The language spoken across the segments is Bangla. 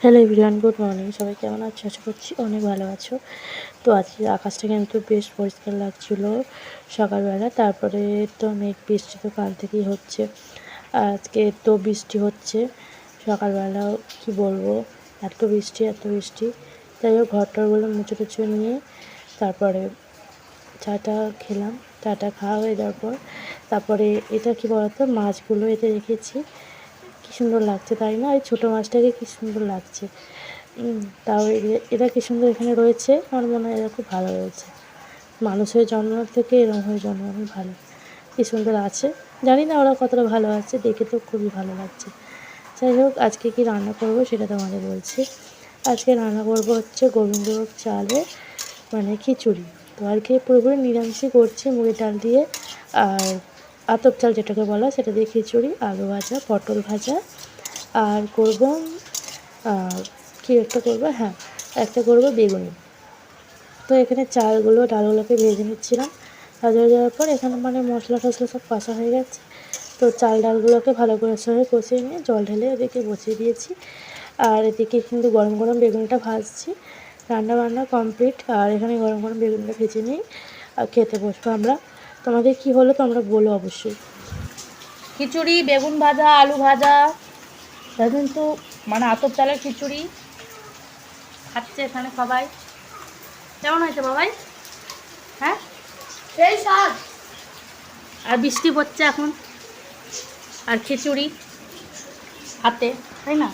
Hello everyone, good morning. সবাই কেমন আছো? আশা করছি অনেক ভালো আছো। তো আজকে আকাশটা কিন্তু বেশ পরিষ্কার লাগছিল সকালবেলা। তারপরে তো মেঘ বৃষ্টি তো কাল থেকেই হচ্ছে। আজকে তো বৃষ্টি হচ্ছে। সকালবেলা কি বলব? এত বৃষ্টি এত বৃষ্টি। যাই হোক, ঘরটরগুলো মুছে টুচে নিয়ে তারপরে চাটা খেলাম। চাটা খাওয়া হয়ে যাওয়ার পর তারপরে এটা কি বলতো? মাছগুলো এতে রেখেছি। কি সুন্দর লাগছে তাই না? এই ছোটো মাছটাকে কী সুন্দর লাগছে। তাও এরা কী সুন্দর এখানে রয়েছে? আমার মনে হয় এরা খুব ভালো রয়েছে। মানুষ হয়ে জন্মানোর থেকে এরকম হয়ে জন্মানো ভালো। কী সুন্দর আছে। জানি না ওরা কতটা ভালো আছে, দেখে তো খুবই ভালো লাগছে। যাই হোক, আজকে কি রান্না করব সেটা তোমাদের বলছি। আজকে রান্না করব হচ্ছে গোবিন্দভোগ চালে মানে খিচুড়ি। তো আর কি পুরোপুরি নিরামিষই করছি, মুগের ডাল দিয়ে। আর আতপ চাল যেটাকে বলা সেটা দিয়ে খিচুড়ি, আলু ভাজা, পটল ভাজা, আর করব কী একটা করব? হ্যাঁ একটা করব বেগুনি। তো এখানে চালগুলো ডালগুলোকে ভেজে নিচ্ছিলাম। ভাজা হয়ে যাওয়ার পর এখানে মানে মশলা টশলা সব কষা হয়ে গেছে। তো চাল ডালগুলোকে ভালো করে সঙ্গে কষিয়ে নিয়ে জল ঢেলে এদিকে বসিয়ে দিয়েছি। আর এদিকে কিন্তু গরম গরম বেগুনটা ভাজছি। রান্না বান্না কমপ্লিট। আর এখানে গরম গরম বেগুনটা ভেজে নিই আর খেতে বসবো আমরা। তোমাদের কি হলো তোমরা বলো অবশ্যই। খিচুড়ি বেগুন ভাজা আলু ভাজা তা কিন্তু মানে আতপ চালের খিচুড়ি খাচ্ছে এখানে সবাই। কেমন হয়েছে বাবাই হ্যাঁ? সেই স্বাদ। আর বৃষ্টি পড়ছে এখন। আর খিচুড়ি হাতে তাই না?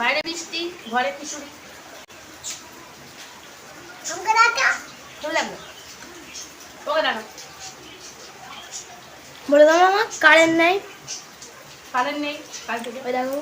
বাইরে বৃষ্টি ঘরে খিচুড়ি। ওকে দেখা বলে দাও। মামা কারেন্ট নেই। কারেন্ট নেই কাল থেকে। ওই দেখো।